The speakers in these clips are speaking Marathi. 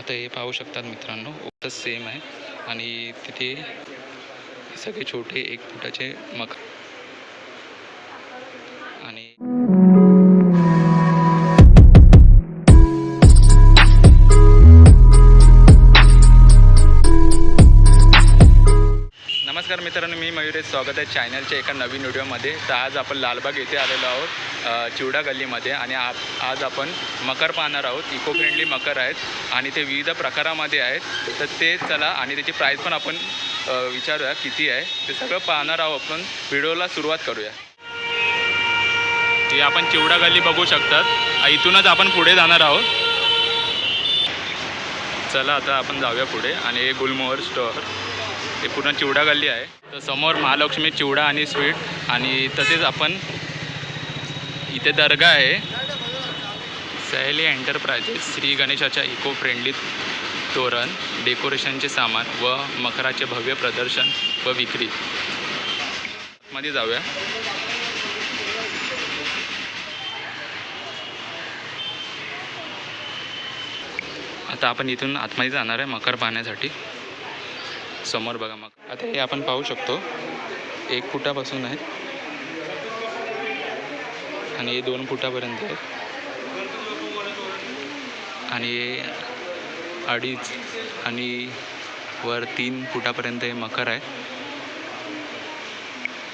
आता हे पाहू शकतात मित्रांनो ओटच सेम आहे. आणि तिथे सगळे छोटे एक फुटाचे मका. मित्रांनो स्वागत आहे चॅनलच्या एका नवीन व्हिडिओमध्ये. तर आज आपण लालबाग येथे आलेलो आहोत चिवडा गल्लीमध्ये आणि आप आज आपण मकर पाहणार आहोत. इको फ्रेंडली मकर आहेत आणि ते विविध प्रकारामध्ये आहेत. तर ते चला आणि त्याची प्राईस पण आपण विचारूया किती आहे. ते सगळं पाहणार आहोत आपण. व्हिडिओला सुरुवात करूया. हे आपण चिवडा गल्ली बघू शकतात. इथूनच आपण पुढे जाणार आहोत. चला आता आपण जाऊया पुढे आणि हे गुलमोहर स्टोअर ते पूर्ण चिवडा गल्ली आहे. तर समोर महालक्ष्मी चिवडा आणि स्वीट आणि तसेच आपण इथे दर्गा आहे. सहेली एंटरप्राइजेस श्री गणेशाच्या इको फ्रेंडली तोरण डेकोरेशनचे सामान व मकराचे भव्य प्रदर्शन व विक्री. मध्ये जाऊया. आता आपण इथून आतमध्ये जाणार आहे मकर पाहण्यासाठी. समोर बघा मग. आता हे आपण पाहू शकतो. एक फुटापासून आहे. आणि हे दोन फुटापर्यंत आहे. आणि हे अडीच आणि वर तीन फुटापर्यंत हे मकर आहे.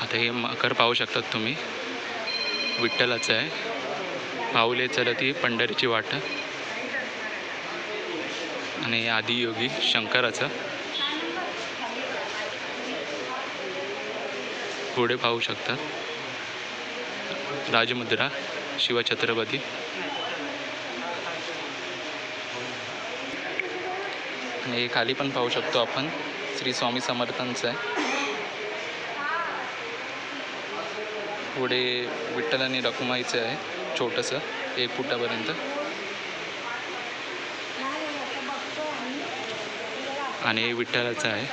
आता हे मकर पाहू शकतात तुम्ही. विठ्ठलाचं आहे. पाऊले चलती पंढरीची वाट. आणि आदियोगी शंकराचं. पुढे पाहू शकता. राजमुद्रा शिवछत्रपती आणि हे खाली पण पाहू शकतो आपण. श्री स्वामी समर्थांचं आहे. पुढे विठ्ठल आणि रखुमाईचं आहे छोटंसं एक फुटापर्यंत. आणि हे विठ्ठलाचं आहे.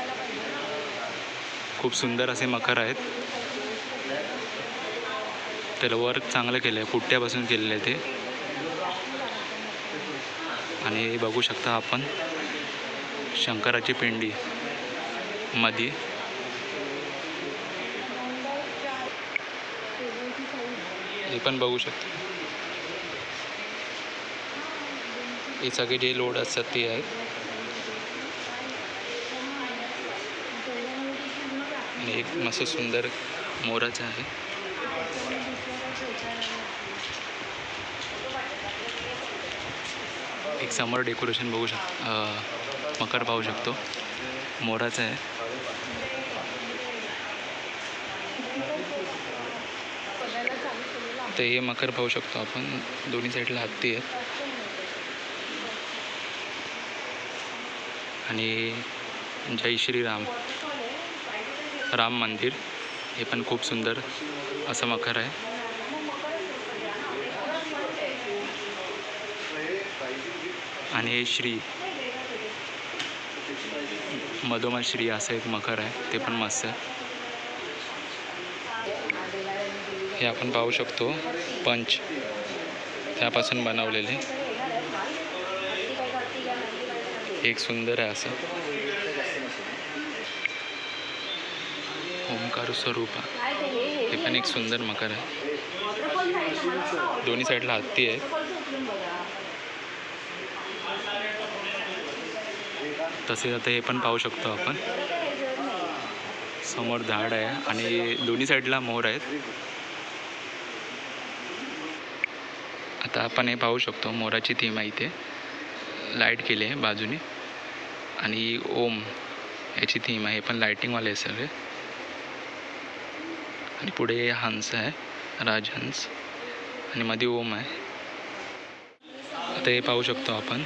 खूप सुंदर असे मकर आहेत. त्याला वर्क चांगलं केलं आहे पुट्ट्यापासून केलेलं आहे ते. आणि हे बघू शकता आपण शंकराची पिंडी मध्ये हे पण बघू शकता. हे सगळे जे लोड असतात ते आहेत. आणि एक मस्त सुंदर मोराचं आहे. एक समोर डेकोरेशन बघू शक मकर पाहू शकतो. मोराचं आहे. तर हे मकर पाहू शकतो आपण. दोन्ही साईडला हत्ती आहेत. आणि जय श्रीराम. राम मंदिर. हे पण खूप सुंदर असं मकर आहे. आणि हे श्री मधोमध श्री असं एक मखर आहे ते पण मस्त आहे. हे आपण पाहू शकतो पंच. त्यापासून बनवलेले. एक सुंदर आहे असं. ओंकार स्वरूपा. हे पण एक सुंदर मकर आहे. दोन्ही साईडला हत्ती आहे. तसेच आता हे पण पाहू शकतो आपण. समोर झाड आहे आणि दोन्ही साईडला मोर आहेत. आता आपण हे पाहू शकतो मोराची थीम आहे इथे. लाइट केली आहे बाजूने. आणि ओम याची थीम आहे. हे पण लाईटिंगवाले आहे सगळे. आणि पुढे हंस आहे. राजहंस आणि मध्ये ओम आहे. आता हे पाहू शकतो आपण.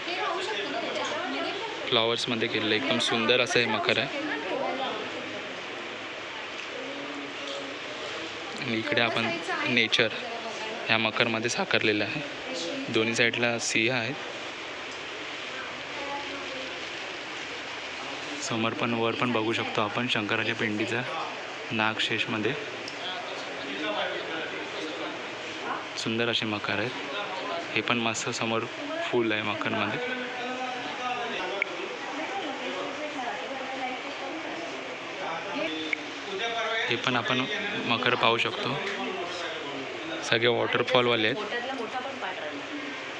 फ्लॉवर्समध्ये केलेलं एकदम सुंदर असं हे मकर आहे. आणि इकडे आपण नेचर ह्या मकरमध्ये साकारलेलं आहे. दोन्ही साईडला सिंह आहेत. समोर पण वर पण बघू शकतो आपण शंकराच्या पिंडीचा नागशेषमध्ये. सुंदर असे मकर आहेत. हे पण मस्त समोर फूल आहे मकरमध्ये हे पण आपण मकर पाहू शकतो. सगळे वॉटरफॉलवाले आहेत.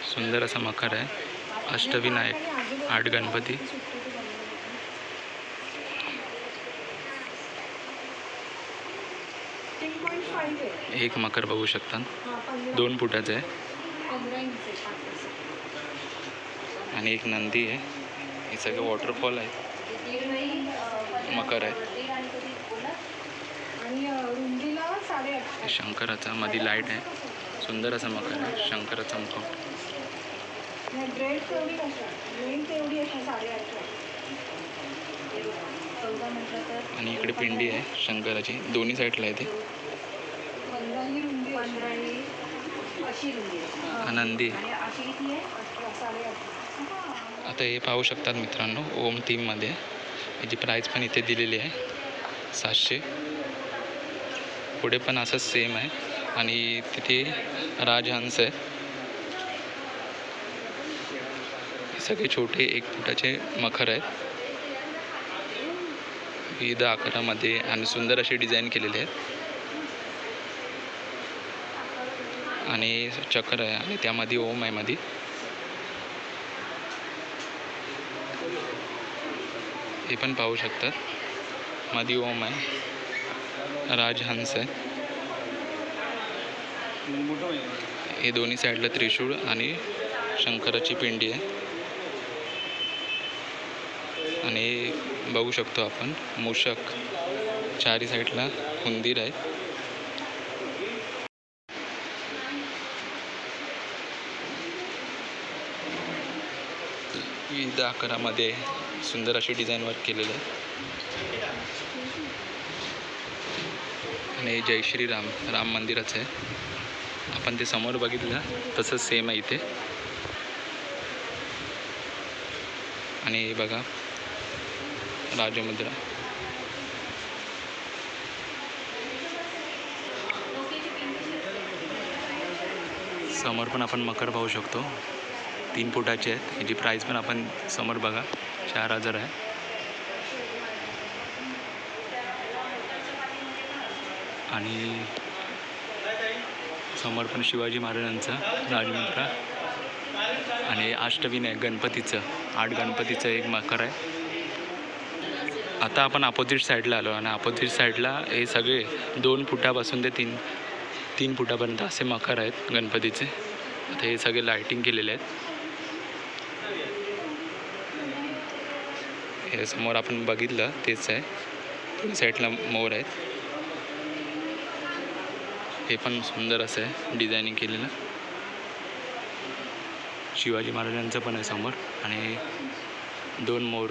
सुंदर असा मकर आहे. अष्टविनायक आठ गणपती. एक मकर बघू शकता. दोन फुटाचं आहे. आणि एक नंदी आहे. हे सगळे वॉटरफॉल आहे मकर आहे. हे शंकराचा मध्ये लाइट आहे. सुंदर असा मकर आहे. शंकराचा मुखवट आणि इकडे पिंडी आहे. शंकराची. दोन्ही साईडला आहे ते. पंधरा ही रुंदी पंधरा ही अशी रुंदी आहे. हा. नंदी. आहे. आणि अशी किती आहे. अठरा साडेआठ आता हे पाहू शकतात मित्रांनो. ओम थीममध्ये याची प्राईस पण इथे दिलेली आहे. सातशे. पुढे पण असंच सेम आहे. आणि तिथे राजहंस आहे. सगळे छोटे एक फुटाचे मखर आहेत. विविध आकारामध्ये आणि सुंदर असे डिझाईन केलेले आहेत. आणि चक्र आहे आणि त्यामध्ये ओम आहे मध्ये हे पण पाहू शकतात. मध्ये ओम आहे. राजहंस आहे. हे दोन्ही साईडला त्रिशूळ आणि शंकराची पिंडी आहे. आणि बघू शकतो आपण मूषक चारी साईडला उंदीर आहे. विविध आकारामध्ये सुंदर असे डिझाईन वर्क केलेलं आहे. आणि जय श्रीराम राम मंदिरच आहे. आपण ते समोर बघितलं तसंच सेम आहे इथे. आणि हे बघा राजमुद्रा. समोर पण आपण मकर पाहू शकतो. तीन फुटाचे आहेत. याची प्राईस पण आपण समोर बघा चार हजार आहे. आणि समोर पण शिवाजी महाराजांचा राजमुद्रा आणि अष्टविनायक गणपतीचं आठ गणपतीचं एक मकर आहे. आता आपण अपोजिट साईडला आलो आणि अपोजिट साईडला हे सगळे दोन फुटापासून ते तीन तीन फुटापर्यंत असे मकर आहेत गणपतीचे. आता हे सगळे लायटिंग केलेले आहेत. हे समोर आपण बघितलं तेच आहे. दोन्ही साईडला मोर आहेत. हे पण सुंदर असं आहे डिझायनिंग केलेलं. शिवाजी महाराजांचं पण आहे समोर आणि दोन मोर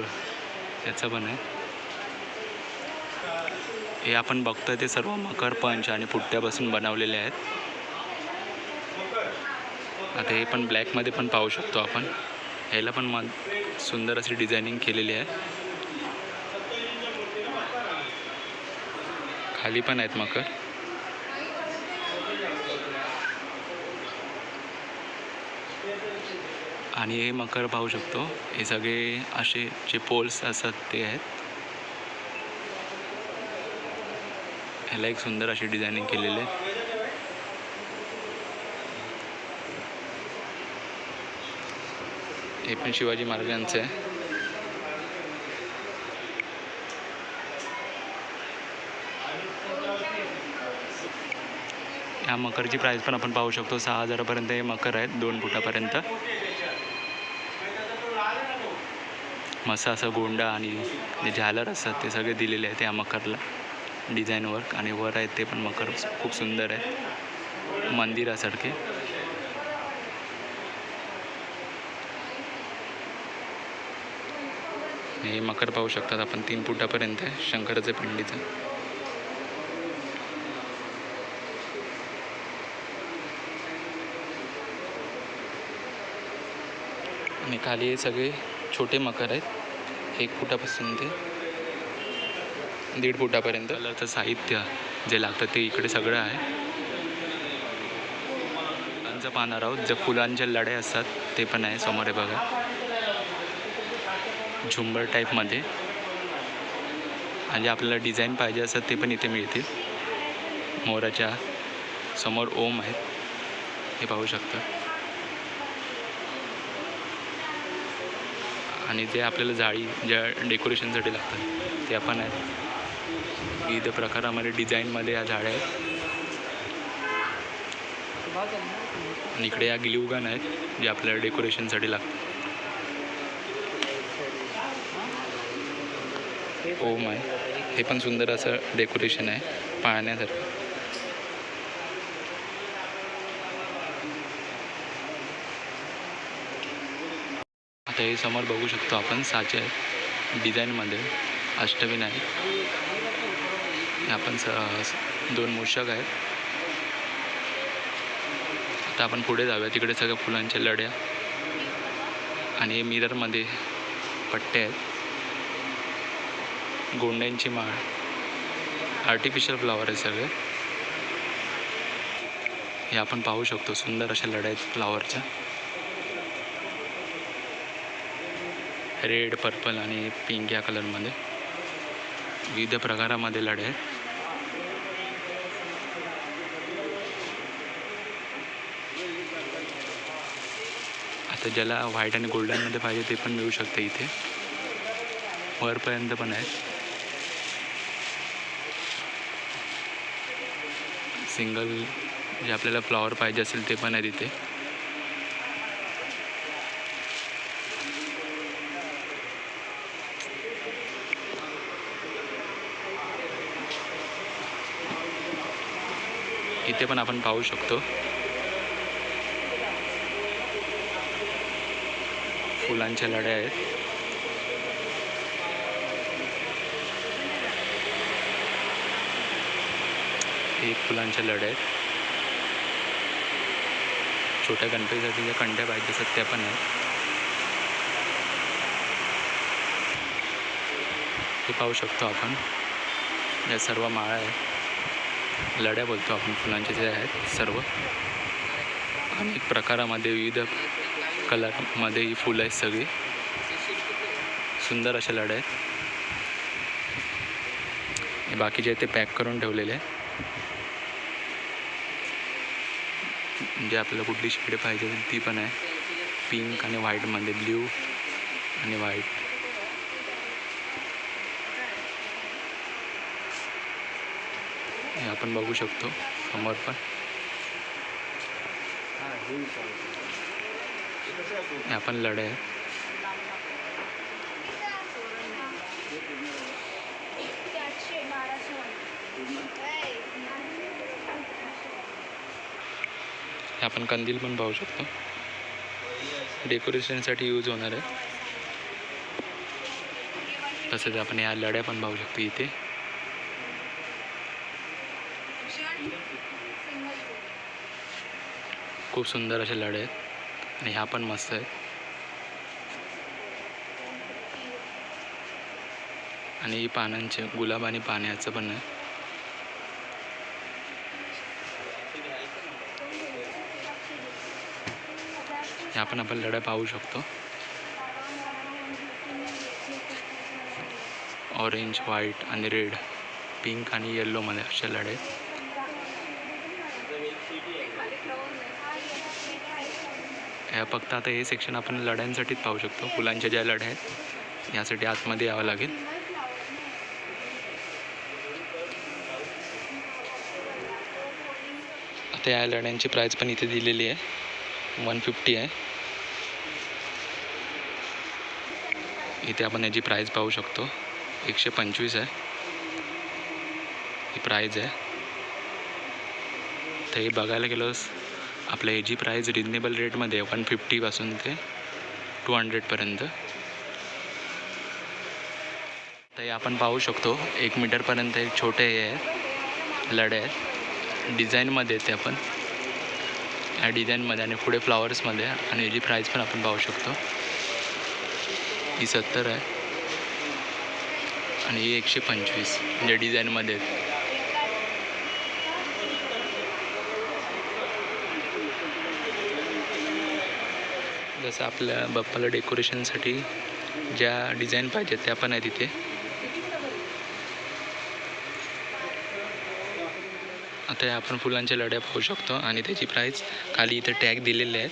याचं पण आहे. हे आपण बघतोय ते सर्व मकर पंच आणि पुट्ट्यापासून बनवलेले आहेत. आता हे पण ब्लॅकमध्ये पण पाहू शकतो आपण. ह्याला पण म सुंदर अशी डिझायनिंग केलेली आहे. खाली पण आहेत मकर. आणि हे मकर पाहू शकतो. हे सगळे असे जे पोल्स असतात ते आहेत. ह्याला एक सुंदर अशी डिझायनिंग केलेली आहे. हे पण शिवाजी महाराजांचं आहे. ह्या मकरची प्राईस पण आपण पाहू शकतो. सहा हजारापर्यंत हे मकर आहेत दोन फुटापर्यंत. मस्त असं गोंडा आणि जे झालर असतात ते सगळे दिलेले आहेत या मकरला. डिझाईन वर्क आणि वर आहेत ते पण मकर खूप सुंदर आहेत. मंदिरासारखे. हे मकर पाहू शकतात आपण तीन फुटापर्यंत आहे शंकराचं पिंडीचं आणि खाली हे सगळे छोटे मकर आहेत. एक फुटापासून ते? दीड फुटापर्यंत. कलरचं साहित्य जे लागतं ते इकडे सगळं आहे. फुलांचं पाहणार आहोत. जे फुलांच्या लढे असतात ते पण आहे समोर आहे बघा. झुंबर टाईपमध्ये. आणि जे आपल्याला डिझाईन पाहिजे असतात ते पण इथे मिळतील. मोराच्या समोर ओम आहेत. हे पाहू शकता. आणि ते आपल्याला जाळी ज्या डेकोरेशनसाठी लागतात त्या पण आहेत. विविध प्रकारामध्ये डिझाईनमध्ये या झाड्या आहेत. आणि इकडे या गिलिवगन आहेत जे आपल्याला डेकोरेशनसाठी लागतात. ओम आहे. हे पण सुंदर असं डेकोरेशन आहे पाहण्यासारखं आता हे समोर बघू शकतो आपण साचे आहेत डिझाईनमध्ये अष्टविन आहे हे आपण स दोन मूषक आहेत. आता आपण पुढे जाऊया. तिकडे सगळ्या फुलांच्या लढ्या आणि मिररमध्ये पट्टे आहेत. गोंड्यांची माळ. आर्टिफिशियल फ्लॉवर आहे सगळे. हे आपण पाहू शकतो. सुंदर अशा लढ्या आहेत फ्लावरच्या रेड पर्पल आणि पिंक या कलरमध्ये. विविध प्रकारामध्ये लढे आहेत. आता ज्याला व्हाईट आणि गोल्डनमध्ये पाहिजे ते पण मिळू शकते इथे. वरपर्यंत पण आहेत. सिंगल जे आपल्याला फ्लॉवर पाहिजे असेल ते पण आहे तिथे इथे पण आपण पाहू शकतो. फुलांच्या लढ्या आहेत. एक फुलांच्या लढ्या आहेत. छोट्या गणपतीसाठी ज्या कंड्या पाहिजे असतात त्या पण आहेत. हे पाहू शकतो आपण. या सर्व माळा आहेत. लढ्या बोलतो आपण फुलांचे जे आहेत सर्व. अनेक प्रकारामध्ये विविध कलरमध्ये ही फुलं आहेत सगळी. सुंदर अशा लढ्या आहेत. बाकीचे आहेत ते पॅक करून ठेवलेले आहे म्हणजे आपल्याला कुठली शेड पाहिजे ती पण आहे. पिंक आणि व्हाईटमध्ये ब्ल्यू आणि व्हाईट. हे आपण बघू शकतो समोर पण. हे आपण लढे आहे. आपण कंदील पण पाहू शकतो. डेकोरेशनसाठी यूज होणार आहे. तसेच आपण ह्या लढ्या पण पाहू शकतो इथे. खूप सुंदर अशा लढे आहेत. आणि ह्या पण मस्त आहेत. आणि ही पानांचे गुलाब आणि पाण्याचं पण आहे. ह्या पण आपण लढ्या पाहू शकतो. ऑरेंज व्हाईट आणि रेड पिंक आणि येल्लोमध्ये अशा आहेत ह्या फक्त आता हे सेक्शन आपण लढ्यांसाठीच पाहू शकतो. फुलांच्या ज्या लढ्या आहेत यासाठी आतमध्ये यावं लागेल. आता या लढ्यांची प्राईस पण इथे दिलेली आहे. वन फिफ्टी आहे. इथे आपण याची प्राईस पाहू शकतो. एकशे पंचवीस आहे. ही प्राईज आहे. तर हे बघायला गेलोस आपल्या ह्याची प्राईस रिजनेबल रेटमध्ये आहे. वन फिफ्टीपासून ते टू हंड्रेडपर्यंत तर हे आपण पाहू शकतो एक मीटरपर्यंत एक छोटे हे आहेत लढे आहेत. डिझाईनमध्ये ते आपण. या डिझाईनमध्ये आणि पुढे फ्लॉवर्समध्ये आणि याची प्राईस पण आपण पाहू शकतो. ही सत्तर आहे. आणि ही एकशे पंचवीस. म्हणजे डिझाईनमध्ये आहेत. तसं आपल्या बाप्पाला डेकोरेशनसाठी ज्या डिझाईन पाहिजेत त्या पण आहेत इथे. आता आपण फुलांच्या लढ्या पाहू शकतो आणि त्याची प्राईस खाली इथे टॅग दिलेले आहेत.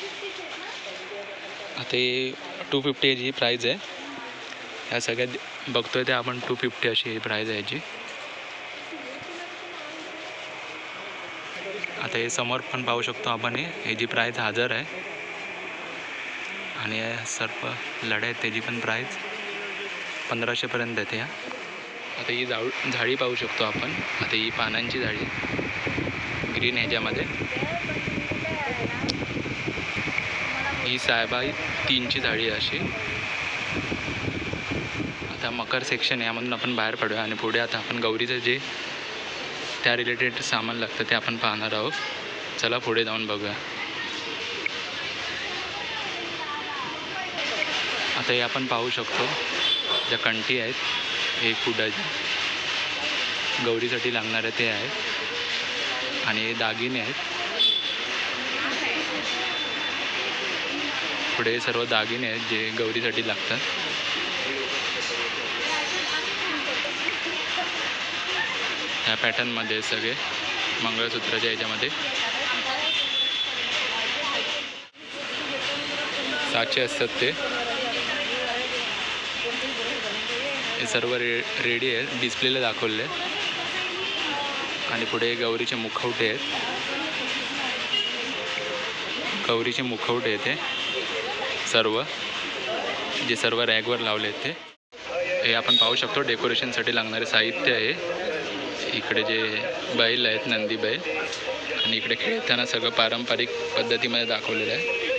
आता हे टू फिफ्टी याची प्राईज आहे. ह्या सगळ्यात बघतोय ते आपण टू फिफ्टी अशी प्राईज आहे याची. आता हे समोर पण पाहू शकतो आपण हे. जी प्राईज हजार आहे आणि या सर्व लढ्या आहेत त्याची पण प्राईज पंधराशेपर्यंत येते ह्या आता ही जाऊ झाडी पाहू शकतो आपण. आता ही पानांची झाडी. ग्रीन ह्याच्यामध्ये ही साहेबाई तीनची झाडी आहे अशी. आता मकर सेक्शन यामधून आपण बाहेर पडूया आणि पुढे आता आपण गौरीचं जे त्या रिलेटेड सामान लागतं ते आपण पाहणार आहोत. चला पुढे जाऊन बघूया. आता हे आपण पाहू शकतो ज्या कंठी आहेत हे कुडाची गौरीसाठी लागणारे ते आहेत आणि हे दागिने आहेत. पुढे सर्व दागिने आहेत जे गौरीसाठी लागतात. ह्या पॅटर्नमध्ये सगळे मंगळसूत्राच्या याच्यामध्ये. साचे असतात ते. हे सर्व रे रेडी आहेत. डिस्प्लेला दाखवले आणि पुढे गौरीचे मुखवटे आहेत. गौरीचे मुखवटे आहेत ते सर्व. जे सर्व रॅगवर लावले आहेत ते. हे आपण पाहू शकतो. डेकोरेशनसाठी लागणारे साहित्य आहे. इकडे जे बैल आहेत नंदी बैल. आणि इकडे खेळताना सगळं पारंपरिक पद्धतीमध्ये दाखवलेलं आहे.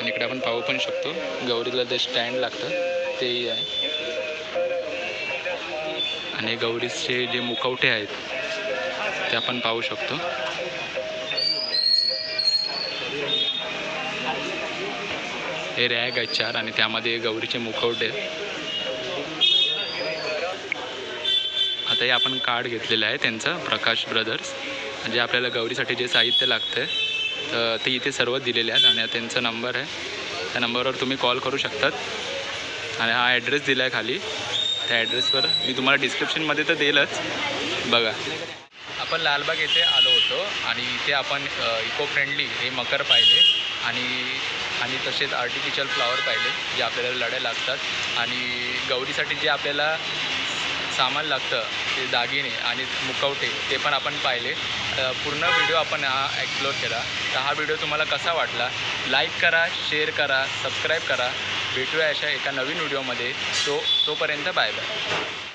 आणि इकडे आपण पाहू पण शकतो. गौरीला जे स्टँड लागतं तेही आहे. आणि गौरीचे जे मुखवटे आहेत ते आपण पाहू शकतो. हे रॅग आहेत चार आणि त्यामध्ये गौरीचे मुखवटे. आहेत. आता हे आपण कार्ड घेतलेलं आहे त्यांचं प्रकाश ब्रदर्स म्हणजे आपल्याला गौरीसाठी जे साहित्य लागतं आहे ते इथे सर्व दिलेले आहेत आणि त्यांचा नंबर आहे. त्या नंबरवर तुम्ही कॉल करू शकतात. आणि हा ॲड्रेस दिला आहे खाली. त्या ॲड्रेसवर मी तुम्हाला डिस्क्रिप्शनमध्ये तर देईलच. बघा. आपण लालबाग येथे आलो होतो आणि इथे आपण इको फ्रेंडली हे मकर पाहिले आणि आणि तसेच आर्टिफिशियल फ्लॉवर पाहिले जे आपल्याला लढ्या लागतात. आणि गौरीसाठी जे आपल्याला सामान लागतं ते दागिने आणि मुखवटे ते पण आपण पाहिले. पूर्ण व्हिडिओ आपण हा एक्सप्लोर केला. तर हा व्हिडिओ तुम्हाला कसा वाटला? लाईक करा शेअर करा सबस्क्राईब करा. भेटूया अशा एका नवीन व्हिडिओमध्ये. तो तोपर्यंत बाय बाय